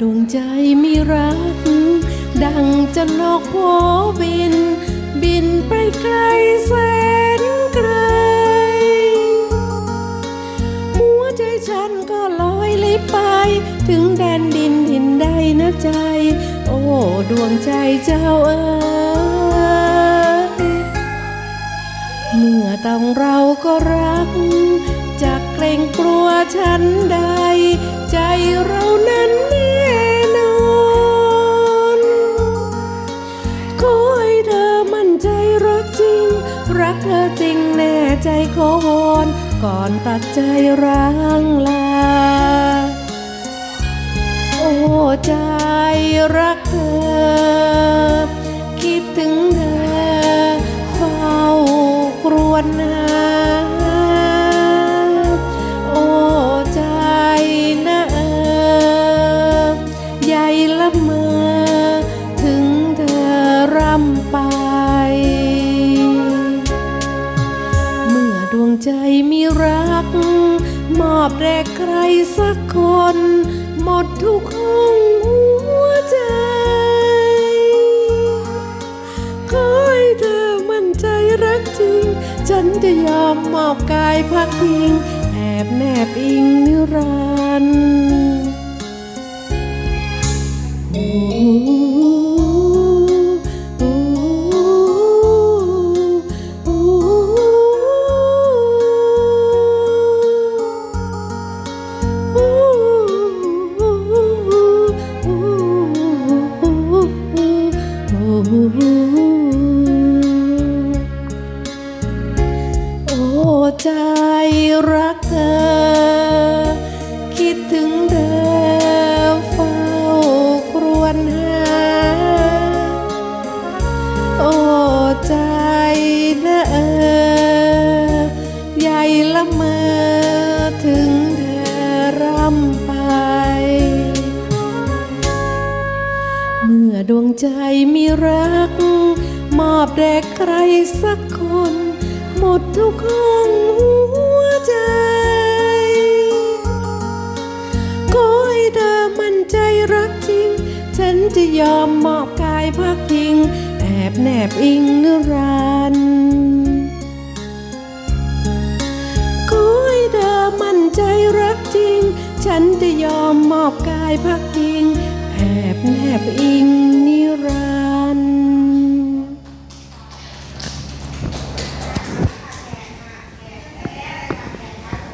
ดวงใจมีรัก ดังจะนกหัวบิน บินไปไกลแสนไกล หัวใจฉันก็ลอยลิบไป ถึงแดนดินดินใดนะใจ โอ้ดวงใจเจ้าเอ๋ยเมื่อต้องเราก็รัก จากเกรงกลัวฉันใดใจ รักเธอจริงแน่ใจขอวอนก่อนตัดใจร้างลา โอ้ใจรักเธอ คิดถึงเธอเฝ้ากรวนหาโอ้ใจนะเออใหญ่ละเมอ อบแด่ใครสักคน หมดทุกห้องหัวใจ ขอให้เธอมั่นใจรักจริง ฉันจะยอมมอบกายพักพิง แอบแนบอิงนิรันดร์ โอ้ใจรักเธอ รัก มอบแด่ใครสักคน หมดทุกห้องหัวใจ ขอให้เธอมั่นใจรักจริง ฉันจะยอมมอบกายพักพิง แอบแนบอิงนิรันดร์ขอให้เธอมั่นใจรักจริง ฉันจะยอมมอบกายพักพิง แอบแนบอิงนิรัน